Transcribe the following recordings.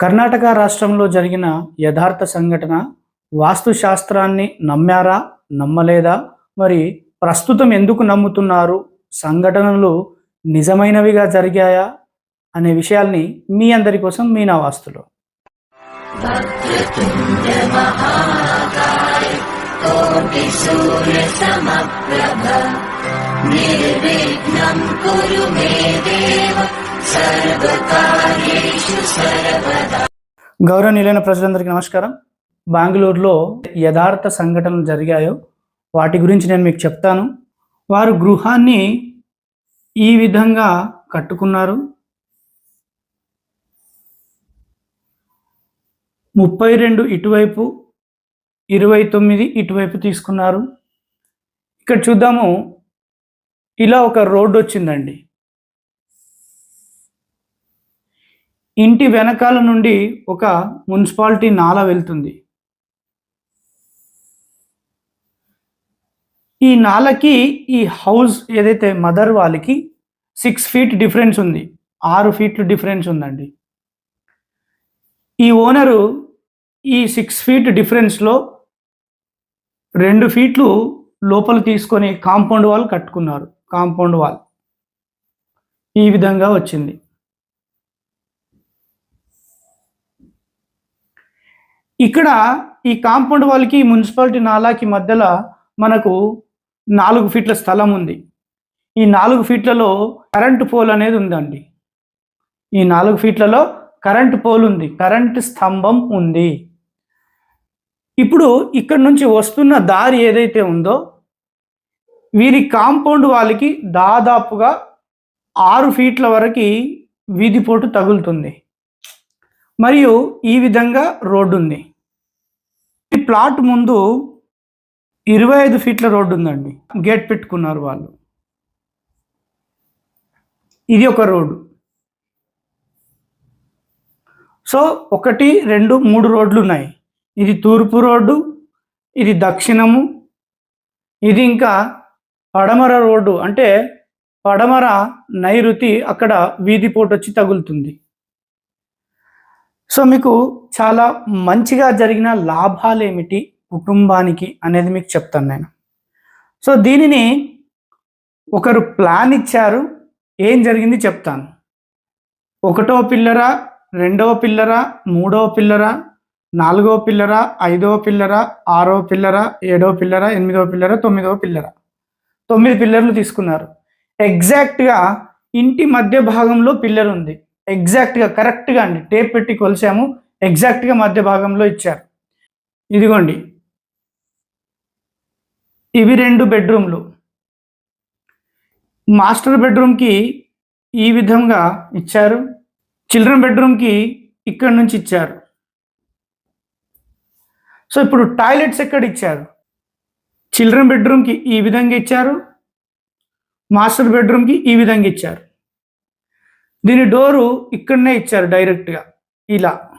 కర్ణాటక రాష్ట్రంలో జరిగిన యథార్థ సంఘటన వాస్తుశాస్త్రాన్ని నమ్మారా నమ్మలేదా? మరి ప్రస్తుతం ఎందుకు నమ్ముతున్నారు? సంఘటనలు నిజమైనవిగా జరిగాయా? అనే విషయాల్ని మీ అందరి కోసం మీ నా వాస్తులో నిర్విఘ్నం కురు మే దేవ. గౌరవనీయులైన ప్రజలందరికీ నమస్కారం. బెంగళూరులో యథార్థ సంఘటనలు జరిగాయో వాటి గురించి నేను మీకు చెప్తాను. వారు గృహాన్ని ఈ విధంగా కట్టుకున్నారు. ముప్పై రెండు ఇటువైపు ఇరవై తొమ్మిది ఇటువైపు తీసుకున్నారు. ఇక్కడ చూద్దాము. ఇలా ఒక రోడ్డు వచ్చిందండి. ఇంటి వెనకాల నుండి ఒక మున్సిపాలిటీ నాల వెళ్తుంది. ఈ నాలకి ఈ హౌస్ ఏదైతే మదర్ వాళ్ళకి సిక్స్ ఫీట్ డిఫరెన్స్ ఉంది. ఆరు ఫీట్లు డిఫరెన్స్ ఉందండి. ఈ ఓనరు ఈ సిక్స్ ఫీట్ డిఫరెన్స్లో రెండు ఫీట్లు లోపల తీసుకొని కాంపౌండ్ వాల్ కట్టుకున్నారు. Compound wall. ఈ విధంగా వచ్చింది. ఇక్కడ ఈ కాంపౌండ్ వాళ్ళకి మున్సిపాలిటీ నాలాకి మధ్యలో మనకు నాలుగు ఫీట్ల స్థలం ఉంది. ఈ నాలుగు ఫీట్లలో కరెంటు పోల్ అనేది ఉందండి. ఈ నాలుగు ఫీట్లలో కరెంటు పోల్ ఉంది. కరెంటు స్తంభం ఉంది. ఇప్పుడు ఇక్కడ నుంచి వస్తున్న దారి ఏదైతే ఉందో వీరి కాంపౌండ్ వాళ్ళకి దాదాపుగా ఆరు ఫీట్ల వరకు వీధిపోటు తగులుతుంది. మరియు ఈ విధంగా రోడ్డు ఉంది. ప్లాట్ ముందు ఇరవై ఐదు ఫీట్ల రోడ్డు ఉందండి. గేట్ పెట్టుకున్నారు వాళ్ళు. ఇది ఒక రోడ్డు. సో ఒకటి రెండు మూడు రోడ్లు ఉన్నాయి. ఇది తూర్పు రోడ్డు ఇది దక్షిణము ఇది ఇంకా పడమర రోడ్డు. అంటే పడమర నైరుతి అక్కడ వీధిపోటు వచ్చి తగులుతుంది. సో మీకు చాలా మంచిగా జరిగిన లాభాలు ఏమిటి కుటుంబానికి అనేది మీకు చెప్తాను నేను. సో దీనిని ఒకరు ప్లాన్ ఇచ్చారు ఏం జరిగింది చెప్తాను. ఒకటో పిల్లరా రెండవ పిల్లరా మూడవ పిల్లరా నాలుగవ పిల్లరా ఐదవ పిల్లరా ఆరో పిల్లరా ఏడవ పిల్లరా ఎనిమిదవ పిల్లరా తొమ్మిదవ పిల్లరా. తొమ్మిది పిల్లర్లు తీసుకున్నారు. ఎగ్జాక్ట్గా ఇంటి మధ్య భాగంలో పిల్లర్ ఉంది ఎగ్జాక్ట్గా కరెక్ట్గా అండి. టేప్ పెట్టి కొలిసాము. ఎగ్జాక్ట్గా మధ్య భాగంలో ఇచ్చారు. ఇదిగోండి. ఇవి రెండు బెడ్రూమ్లు. మాస్టర్ బెడ్రూమ్కి ఈ విధంగా ఇచ్చారు. చిల్డ్రన్ బెడ్రూమ్కి ఇక్కడ నుంచి ఇచ్చారు. సో ఇప్పుడు టాయిలెట్స్ ఎక్కడ ఇచ్చారు? చిల్డ్రన్ బెడ్రూమ్కి ఈ విధంగా ఇచ్చారు. మాస్టర్ బెడ్రూమ్కి ఈ విధంగా ఇచ్చారు. దీని డోరు ఇక్కడనే ఇచ్చారు డైరెక్ట్గా. ఇలా.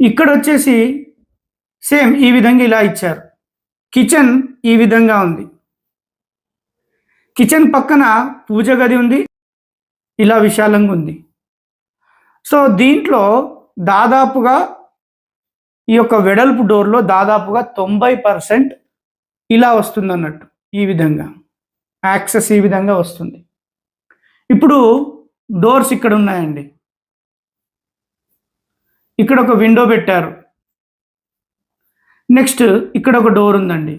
ఇక్కడ వచ్చేసి సేమ్ ఈ విధంగా ఇలా ఇచ్చారు. కిచెన్ ఈ విధంగా ఉంది. కిచెన్ పక్కన పూజ గది ఉంది. ఇలా విశాలంగా ఉంది. సో దీంట్లో దాదాపుగా ఈ యొక్క వెడల్పు డోర్లో దాదాపుగా తొంభై పర్సెంట్ ఇలా వస్తుంది అన్నట్టు ఈ విధంగా. యాక్సెస్ ఈ విధంగా వస్తుంది. ఇప్పుడు డోర్స్ ఇక్కడ ఉన్నాయండి. ఇక్కడ ఒక విండో పెట్టారు. నెక్స్ట్ ఇక్కడ ఒక డోర్ ఉందండి.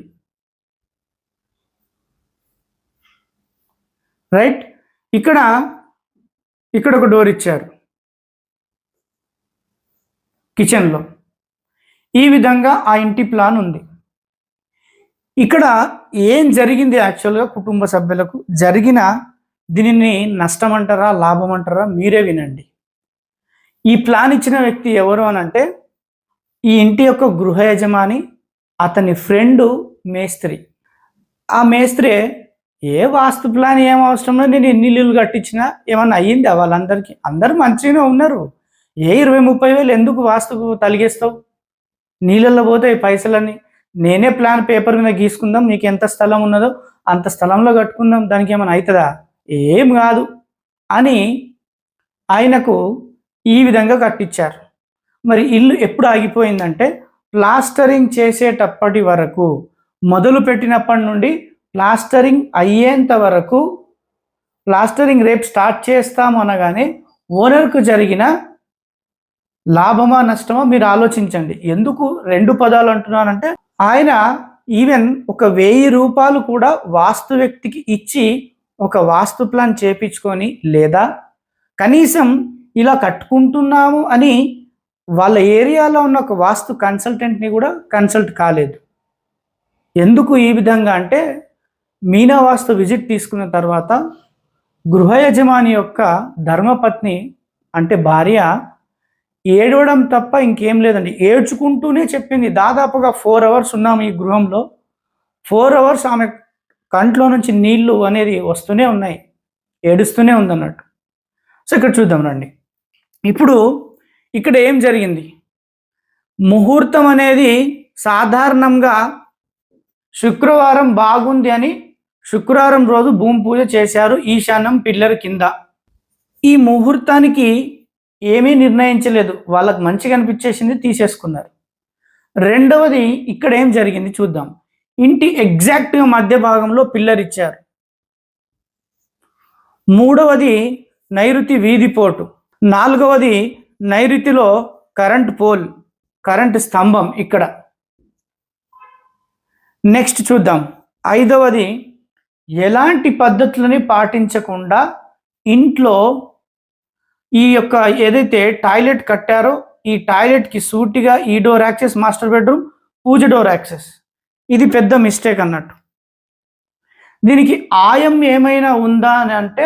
రైట్? ఇక్కడ ఇక్కడ ఒక డోర్ ఇచ్చారు. కిచెన్లో. ఈ విధంగా ఆ ఇంటి ప్లాన్ ఉంది. ఇక్కడ ఏం జరిగింది యాక్చువల్గా కుటుంబ సభ్యులకు? జరిగిన దీనిని నష్టం అంటారా లాభం అంటారా మీరే వినండి. ఈ ప్లాన్ ఇచ్చిన వ్యక్తి ఎవరు అని అంటే ఈ ఇంటి యొక్క గృహ యజమాని అతని ఫ్రెండు మేస్త్రి. ఆ మేస్త్రి ఏ వాస్తు ప్లాన్ ఏం అవసరం లేదు నేను ఎన్ని ఇల్లు కట్టించినా ఏమన్నా అయ్యిందా వాళ్ళందరికీ? అందరూ మంచిగానే ఉన్నారు. ఏ ఇరవై ముప్పై వేలు ఎందుకు వాస్తుకు తలిగేస్తావు? నీళ్ళల్లో పోతే పైసలని నేనే ప్లాన్ పేపర్ మీద గీసుకుందాం నీకు ఎంత స్థలం ఉన్నదో అంత స్థలంలో కట్టుకుందాం దానికి ఏమైనా అవుతుందా? ఏం కాదు అని ఆయనకు ఈ విధంగా కట్టించారు మరి ఇల్లు ఎప్పుడు ఆగిపోయిందంటే ప్లాస్టరింగ్ చేసేటప్పటి వరకు మొదలు పెట్టినప్పటి నుండి ప్లాస్టరింగ్ అయ్యేంత వరకు ప్లాస్టరింగ్ రేపు స్టార్ట్ చేస్తాము అనగానే ఓనర్కు జరిగిన లాభమా నష్టమా మీరు ఆలోచించండి. ఎందుకు రెండు పదాలు అంటున్నానంటే ఆయన ఈవెన్ ఒక వెయ్యి రూపాయలు కూడా వాస్తు వ్యక్తికి ఇచ్చి ఒక వాస్తు ప్లాన్ చేపించుకొని లేదా కనీసం ఇలా కట్టుకుంటున్నాము అని వాళ్ళ ఏరియాలో ఉన్న ఒక వాస్తు కన్సల్టెంట్ని కూడా కన్సల్ట్ కాలేదు. ఎందుకు ఈ విధంగా అంటే మీనా వాస్తు విజిట్ తీసుకున్న తర్వాత గృహ యజమాని యొక్క ధర్మపత్ని అంటే భార్య ఏడవడం తప్ప ఇంకేం లేదండి. ఏడ్చుకుంటూనే చెప్పింది. దాదాపుగా ఫోర్ అవర్స్ ఉన్నాము ఈ గృహంలో. ఫోర్ అవర్స్ ఆమె కంట్లో నుంచి నీళ్ళు అనేది వస్తూనే ఉన్నాయి ఏడుస్తూనే ఉందన్నట్టు. సో ఇక్కడ చూద్దాం రండి. ఇప్పుడు ఇక్కడ ఏం జరిగింది? ముహూర్తం అనేది సాధారణంగా శుక్రవారం బాగుంది అని శుక్రవారం రోజు భూమి పూజ చేశారు ఈశాన్యం పిల్లర్ కింద. ఈ ముహూర్తానికి ఏమీ నిర్ణయించలేదు. వాళ్ళకి మంచిగా అనిపించేసింది తీసేసుకున్నారు. రెండవది ఇక్కడ ఏం జరిగింది చూద్దాం. ఇంటి ఎగ్జాక్ట్గా మధ్య భాగంలో పిల్లర్ ఇచ్చారు. మూడవది నైరుతి వీధి పోటు నాలుగవది నైరుతిలో కరెంట్ పోల్ కరెంట్ స్తంభం ఇక్కడ. నెక్స్ట్ చూద్దాం. ఐదవది ఎలాంటి పద్ధతులని పాటించకుండా ఇంట్లో ఈ యొక్క ఏదైతే టాయిలెట్ కట్టారో ఈ టాయిలెట్కి సూటిగా ఈ door access master bedroom puja door access. ఇది పెద్ద మిస్టేక్ అన్నట్టు. దీనికి ఆయం ఏమైనా ఉందా అని అంటే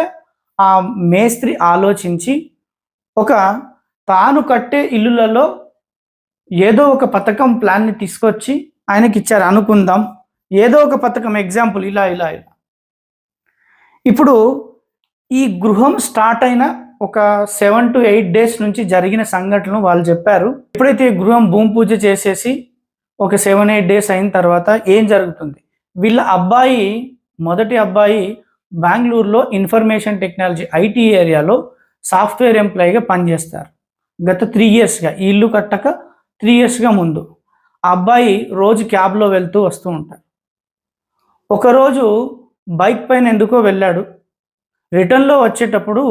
ఆ మేస్త్రి ఆలోచించి ఒక తాను కట్టే ఇల్లులలో ఏదో ఒక పథకం ప్లాన్ని తీసుకొచ్చి ఆయనకి ఇచ్చారు అనుకుందాం. ఏదో ఒక పథకం ఎగ్జాంపుల్ ఇలా ఇలా ఇలా. ఇప్పుడు ఈ గృహం స్టార్ట్ అయిన ఒక సెవెన్ టు ఎయిట్ డేస్ నుంచి జరిగిన సంఘటనలు వాళ్ళు చెప్పారు. ఎప్పుడైతే గృహం భూమి పూజ చేసేసి ఒక సెవెన్ ఎయిట్ డేస్ అయిన తర్వాత ఏం జరుగుతుంది? వీళ్ళ అబ్బాయి మొదటి అబ్బాయి బెంగళూరులో ఇన్ఫర్మేషన్ టెక్నాలజీ ఐటీ ఏరియాలో సాఫ్ట్వేర్ ఎంప్లాయీగా పనిచేస్తారు. గత త్రీ ఇయర్స్గా ఈ ఇల్లు కట్టక త్రీ ఇయర్స్గా ముందు ఆ అబ్బాయి రోజు క్యాబ్లో వెళ్తూ వస్తూ ఉంటాడు. ఒకరోజు బైక్ పైన ఎందుకో వెళ్ళాడు. రిటర్న్లో వచ్చేటప్పుడు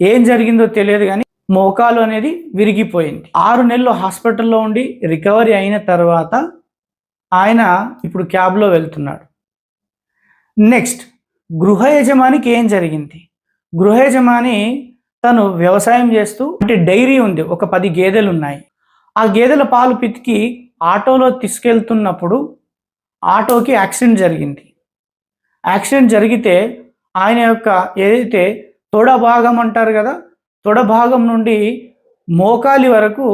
ఏం జరిగిందో తెలియదు కానీ మోకాలు అనేది విరిగిపోయింది. ఆరు నెలలు హాస్పిటల్లో ఉండి రికవరీ అయిన తర్వాత ఆయన ఇప్పుడు క్యాబ్లో వెళ్తున్నాడు. నెక్స్ట్ గృహ యజమానికి ఏం జరిగింది? గృహ యజమాని తను వ్యవసాయం చేస్తూ అంటే డైరీ ఉంది ఒక పది గేదెలు ఉన్నాయి ఆ గేదెల పాలు పితికి ఆటోలో తీసుకెళ్తున్నప్పుడు ఆటోకి యాక్సిడెంట్ జరిగింది. యాక్సిడెంట్ జరిగితే ఆయన యొక్క ఏదైతే తొడ భాగం అంటారు కదా తొడ భాగం నుండి మోకాలి వరకు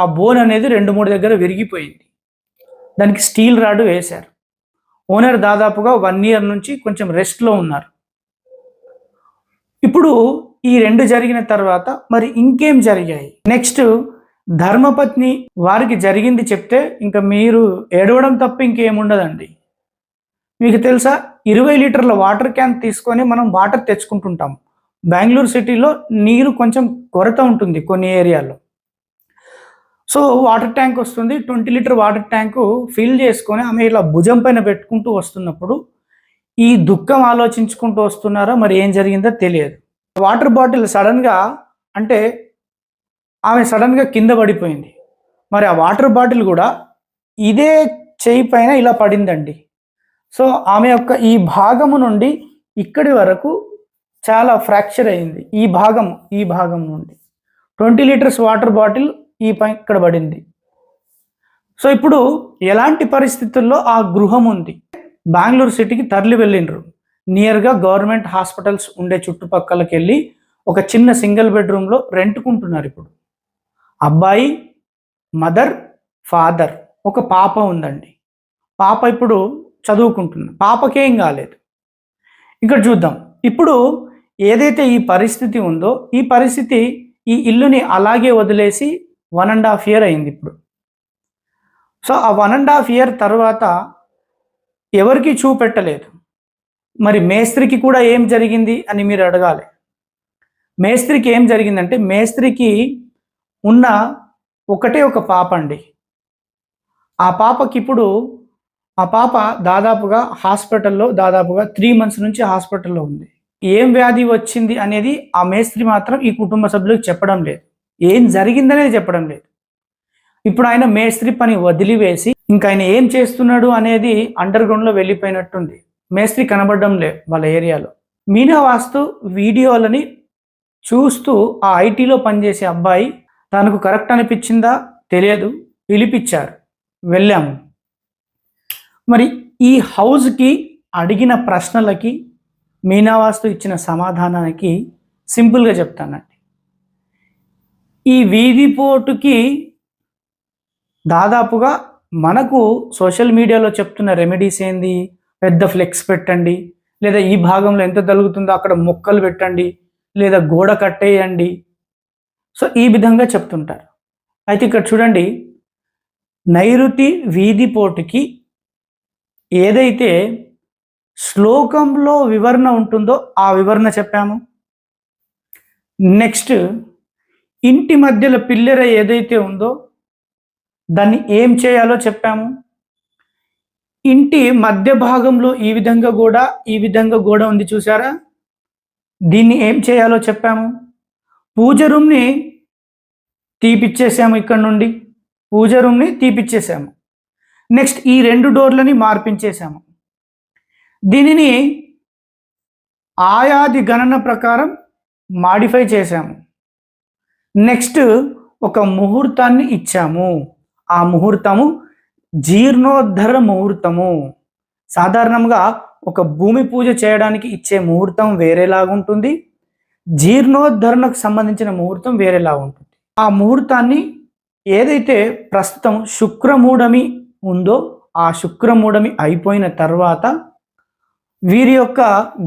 ఆ బోన్ అనేది రెండు మూడు దగ్గర విరిగిపోయింది. దానికి స్టీల్ రాడ్ వేశారు. ఓనర్ దాదాపుగా వన్ ఇయర్ నుంచి కొంచెం రెస్ట్లో ఉన్నారు. ఇప్పుడు ఈ రెండు జరిగిన తర్వాత మరి ఇంకేం జరిగాయి? నెక్స్ట్ ధర్మపత్ని వారికి జరిగింది చెప్తే ఇంకా మీరు ఏడవడం తప్ప ఇంకేముండదండి మీకు తెలుసా? ఇరవై లీటర్ల వాటర్ క్యాన్ తీసుకొని మనం వాటర్ తెచ్చుకుంటుంటాం. బెంగళూరు సిటీలో నీరు కొంచెం కొరత ఉంటుంది కొన్ని ఏరియాల్లో. సో వాటర్ ట్యాంక్ వస్తుంది. Twenty litre water tank fill చేసుకొని ఆమె ఇలా భుజం పైన పెట్టుకుంటూ వస్తున్నప్పుడు ఈ దుఃఖం ఆలోచించుకుంటూ వస్తున్నారా? మరి ఏం జరిగిందో తెలియదు. వాటర్ బాటిల్ సడన్గా అంటే ఆమె సడన్గా కింద పడిపోయింది. మరి ఆ వాటర్ బాటిల్ కూడా ఇదే చేయి పైన ఇలా పడిందండి. సో ఆమె యొక్క ఈ భాగము నుండి ఇక్కడి వరకు చాలా ఫ్రాక్చర్ అయింది. ఈ భాగం ఈ భాగం నుండి. ట్వంటీ లీటర్స్ వాటర్ బాటిల్ ఈ పై ఇక్కడ పడింది. సో ఇప్పుడు ఎలాంటి పరిస్థితుల్లో ఆ గృహం ఉంది? బెంగళూరు సిటీకి తరలి వెళ్ళిండ్రు. నియర్గా గవర్నమెంట్ హాస్పిటల్స్ ఉండే చుట్టుపక్కలకి వెళ్ళి ఒక చిన్న సింగిల్ బెడ్రూమ్లో రెంట్కుంటున్నారు ఇప్పుడు. అబ్బాయి మదర్ ఫాదర్ ఒక పాప ఉందండి. పాప ఇప్పుడు చదువుకుంటుంది పాపకేం కాలేదు. ఇక్కడ చూద్దాం. ఇప్పుడు ఏదైతే ఈ పరిస్థితి ఉందో ఈ పరిస్థితి ఈ ఇల్లుని అలాగే వదిలేసి వన్ అండ్ హాఫ్ ఇయర్ అయింది ఇప్పుడు. సో ఆ వన్ అండ్ హాఫ్ ఇయర్ తర్వాత ఎవరికి చూపెట్టలేదు. మరి మేస్త్రికి కూడా ఏం జరిగింది అని మీరు అడగాలి. మేస్త్రికి ఏం జరిగిందంటే మేస్త్రికి ఉన్న ఒకటే ఒక పాప అండి. ఆ పాపకి ఇప్పుడు ఆ పాప దాదాపుగా హాస్పిటల్లో దాదాపుగా త్రీ మంత్స్ నుంచి హాస్పిటల్లో ఉంది. ఏం వ్యాధి వచ్చింది అనేది ఆ మేస్త్రి మాత్రం ఈ కుటుంబ సభ్యులకు చెప్పడం లేదు. ఏం జరిగిందనేది చెప్పడం లేదు. ఇప్పుడు ఆయన మేస్త్రి పని వదిలివేసి ఇంకా ఆయన ఏం చేస్తున్నాడు అనేది అండర్ గ్రౌండ్లో వెళ్ళిపోయినట్టుంది. మేస్త్రి కనబడడం లేదు వాళ్ళ ఏరియాలో. మీనా వాస్తు వీడియోలని చూస్తూ ఆ ఐటీలో పనిచేసే అబ్బాయి తనకు కరెక్ట్ అనిపించిందా తెలియదు పిలిపించారు. వెళ్ళాము. మరి ఈ హౌస్కి అడిగిన ప్రశ్నలకి మీనావాస్తు ఇచ్చిన సమాధానానికి సింపుల్గా చెప్తానండి. ఈ వీధి పోటుకి దాదాపుగా మనకు సోషల్ మీడియాలో చెప్తున్న రెమెడీస్ ఏంది? పెద్ద ఫ్లెక్స్ పెట్టండి. లేదా ఈ భాగంలో ఎంత తలుగుతుందో అక్కడ మొక్కలు పెట్టండి. లేదా గోడ కట్టేయండి. సో ఈ విధంగా చెప్తుంటారు. అయితే ఇక్కడ చూడండి. నైరుతి వీధి పోటుకి ఏదైతే శ్లోకంలో వివరణ ఉంటుందో ఆ వివరణ చెప్పాము. నెక్స్ట్ ఇంటి మధ్యలో పిల్లర ఏదైతే ఉందో దాన్ని ఏం చేయాలో చెప్పాము. ఇంటి మధ్య భాగంలో ఈ విధంగా కూడా ఈ విధంగా గోడ ఉంది చూసారా దీన్ని ఏం చేయాలో చెప్పాము. పూజ రూమ్ని తీపిచ్చేసాము ఇక్కడ నుండి. పూజ రూమ్ని తీపిచ్చేసాము. నెక్స్ట్ ఈ రెండు డోర్లని మార్పించేసాము. దీనిని ఆయాది గణన ప్రకారం మాడిఫై చేశాము. నెక్స్ట్ ఒక ముహూర్తాన్ని ఇచ్చాము. ఆ ముహూర్తము జీర్ణోద్ధర ముహూర్తము. సాధారణంగా ఒక భూమి పూజ చేయడానికి ఇచ్చే ముహూర్తం వేరేలాగా ఉంటుంది. జీర్ణోద్ధరణకు సంబంధించిన ముహూర్తం వేరేలాగా ఉంటుంది. ఆ ముహూర్తాన్ని ఏదైతే ప్రస్తుతం శుక్రమూఢమి ఉందో ఆ శుక్రమూఢమి అయిపోయిన తర్వాత వీరి యొక్క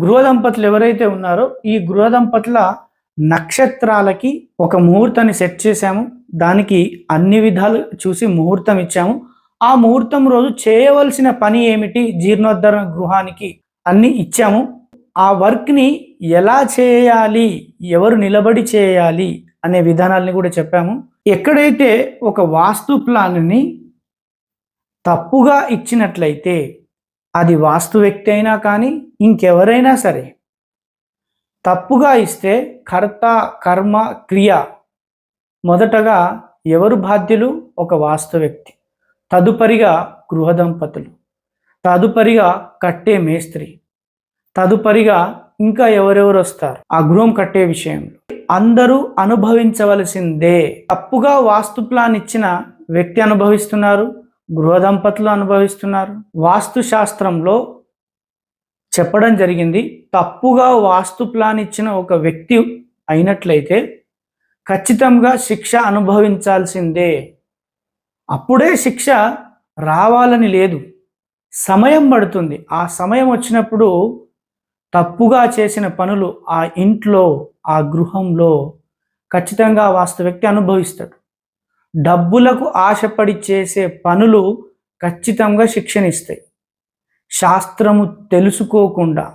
గృహ దంపతులు ఎవరైతే ఉన్నారో ఈ గృహ దంపతుల నక్షత్రాలకి ఒక ముహూర్తాన్ని సెట్ చేశాము. దానికి అన్ని విధాలు చూసి ముహూర్తం ఇచ్చాము. ఆ ముహూర్తం రోజు చేయవలసిన పని ఏమిటి? జీర్ణోద్ధరణ గృహానికి అన్ని ఇచ్చాము. ఆ వర్క్ని ఎలా చేయాలి? ఎవరు నిలబడి చేయాలి? అనే విధానాల్ని కూడా చెప్పాము. ఎక్కడైతే ఒక వాస్తు ప్లాన్ని తప్పుగా ఇచ్చినట్లయితే అది వాస్తు వ్యక్తి అయినా కానీ ఇంకెవరైనా సరే తప్పుగా ఇస్తే కర్త కర్మ క్రియ మొదటగా ఎవరు బాధ్యులు? ఒక వాస్తు వ్యక్తి. తదుపరిగా గృహ దంపతులు. తదుపరిగా కట్టే మేస్త్రి. తదుపరిగా ఇంకా ఎవరెవరు వస్తారు? ఆ గృహం కట్టే విషయంలో. అందరూ అనుభవించవలసిందే. తప్పుగా వాస్తు ప్లాన్ ఇచ్చిన వ్యక్తి అనుభవిస్తున్నారు? గృహ దంపతులు అనుభవిస్తున్నారు. వాస్తు శాస్త్రంలో చెప్పడం జరిగింది తప్పుగా వాస్తు ప్లాన్ ఇచ్చిన ఒక వ్యక్తి అయినట్లయితే ఖచ్చితంగా శిక్ష అనుభవించాల్సిందే. అప్పుడే శిక్ష రావాలని లేదు. సమయం పడుతుంది. ఆ సమయం వచ్చినప్పుడు తప్పుగా చేసిన పనులు ఆ ఇంట్లో ఆ గృహంలో ఖచ్చితంగా వాస్తు వ్యక్తి అనుభవిస్తాడు. డబ్బులకు ఆశపడి చేసే పనులు ఖచ్చితంగా శిక్షణిస్తాయి శాస్త్రము తెలుసుకోకుండా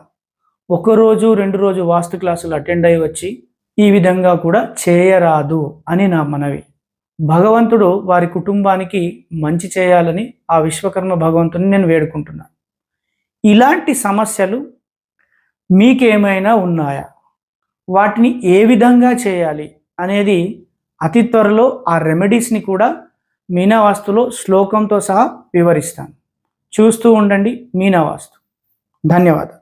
ఒకరోజు రెండు రోజు వాస్తు క్లాసులు అటెండ్ అయి వచ్చి ఈ విధంగా కూడా చేయరాదు అని నా మనవి. భగవంతుడు వారి కుటుంబానికి మంచి చేయాలని ఆ విశ్వకర్మ భగవంతుని నేను వేడుకుంటున్నాను ఇలాంటి సమస్యలు మీకేమైనా ఉన్నాయా? వాటిని ఏ విధంగా చేయాలి అనేది అతి త్వరలో ఆ రెమెడీస్ని కూడా మీనావాస్తులో శ్లోకంతో సహా వివరిస్తాను. చూస్తూ ఉండండి మీనావాస్తు. ధన్యవాదాలు.